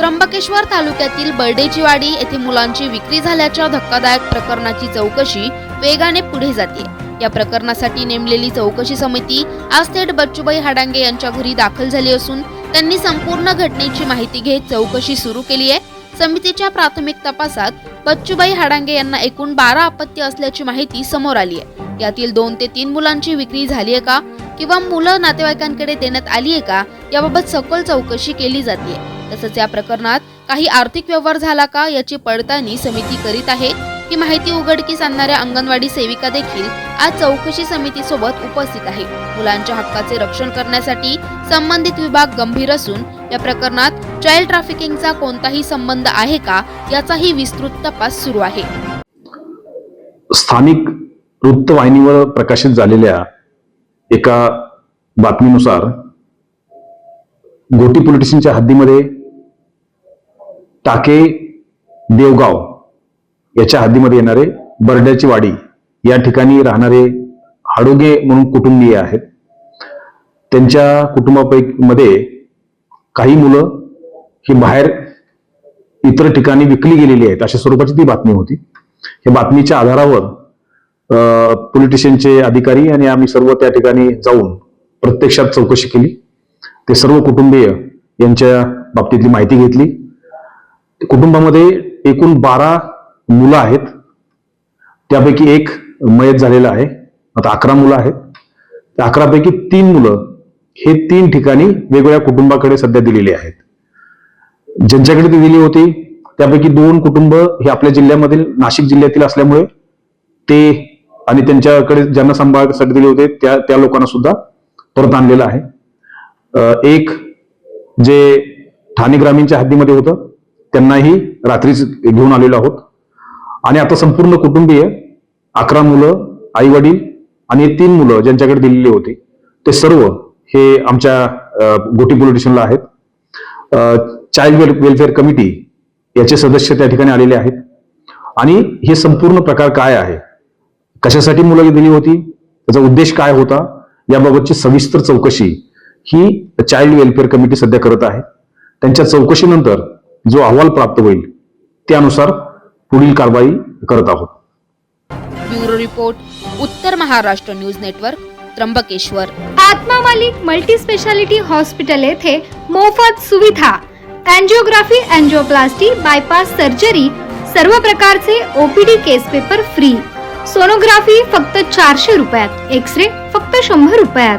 त्र्यंबकेश्वर तालुक्यातील बर्डेचीवाडी येथे मुलांची विक्री झाल्याच्या धक्कादायक प्रकरणाची चौकशी वेगाने पुढे जाते. या प्रकरणासाठी नेमलेली चौकशी समिती आज थेट बच्चूबाई हाडांगे यांच्या घरी दाखल झाली असून त्यांनी संपूर्ण घटनेची माहिती घेत चौकशी सुरू केली आहे. समितीच्या प्राथमिक तपासात बच्चूबाई हाडांगे यांना एकूण बारा अपत्य असल्याची माहिती समोर आली आहे. यातील दोन ते तीन मुलांची विक्री झाली आहे का? किंवा मुलं नातेवाईकांकडे देण्यात आली आहे का? याबाबत सखोल चौकशी केली जाते. तसंच या प्रकरणात काही आर्थिक व्यवहार झाला का याची पडताळणी समिती करीत आहे. ही माहिती उघडकीस आणणाऱ्या अंगणवाडी सेविका देखील आज चौकशी समिती सोबत उपस्थित आहे. मुलांच्या हक्काचे रक्षण करण्यासाठी संबंधित विभाग गंभीर असून या प्रकरणात चाइल्ड ट्रॅफिकिंगचा कोणताही संबंध आहे का याचाही विस्तृत तपास सुरू आहे. स्थानिक वृत्तवाहिनीवर प्रकाशित झालेल्या एका बातमीनुसार गोटी पोलिटिशियनच्या हद्दीमध्ये टाके देवगाव याच्या हद्दीमध्ये येणारे बर्ड्याची वाडी या ठिकाणी राहणारे हाडोगे म्हणून कुटुंबीय आहेत. त्यांच्या कुटुंबापैकी मध्ये काही मुलं ही बाहेर इतर ठिकाणी विकली गेलेली आहेत. अशा स्वरूपाची ती बातमी होती. या बातमीच्या आधारावर पोलिटिशियनचे अधिकारी आणि आम्ही सर्व त्या ठिकाणी जाऊन प्रत्यक्षात चौकशी केली. ते सर्व कुटुंबीय यांच्या बाबतीतली माहिती घेतली. कुटुंबामध्ये एकूण बारा मुलं आहेत. त्यापैकी एक मयत झालेला आहे. आता अकरा मुलं आहेत. त्या अकरापैकी तीन मुलं हे तीन ठिकाणी वेगवेगळ्या कुटुंबाकडे सध्या दिलेली आहेत. ज्यांच्याकडे ती दिली होती त्यापैकी दोन कुटुंब हे आपल्या जिल्ह्यामधील नाशिक जिल्ह्यातील असल्यामुळे ते आणि त्यांच्याकडे ज्यांना सांभाळण्यासाठी दिले होते त्या त्या लोकांना सुद्धा परत आणलेलं आहे. एक जे ठाणे ग्रामीणच्या हद्दीमध्ये होतं त्यांनाही रात्रीच घेऊन आलेलो आहोत. आणि आता संपूर्ण कुटुंबीय अकरा मुलं आई वडील आणि तीन मुलं ज्यांच्याकडे दिलेली होती ते सर्व हे आमच्या गोटी पोलीस स्टेशनला आहेत. चाइल्ड वेलफेअर कमिटी याचे सदस्य त्या ठिकाणी आलेले आहेत. आणि हे संपूर्ण प्रकार काय आहे? कशासाठी मुलं दिली होती? त्याचा उद्देश काय होता? याबाबतची सविस्तर चौकशी ही चाइल्ड वेलफेअर कमिटी सध्या करत आहे. त्यांच्या चौकशीनंतर जो अहवाल प्राप्त होईल त्यानुसार पुढील कारवाई करत आहोत. ब्युरो रिपोर्ट उत्तर महाराष्ट्र न्यूज नेटवर्क त्र्यंबकेश्वर. आत्मा मालिक मल्टी स्पेशालिटी हॉस्पिटल येथे मोफत सुविधा. अँजिओग्राफी अँजिओप्लास्टी बायपास सर्जरी सर्व प्रकारचे OPD case paper free. Sonography फक्त चारशे रुपयात एक्स रे फक्त शंभर रुपयात.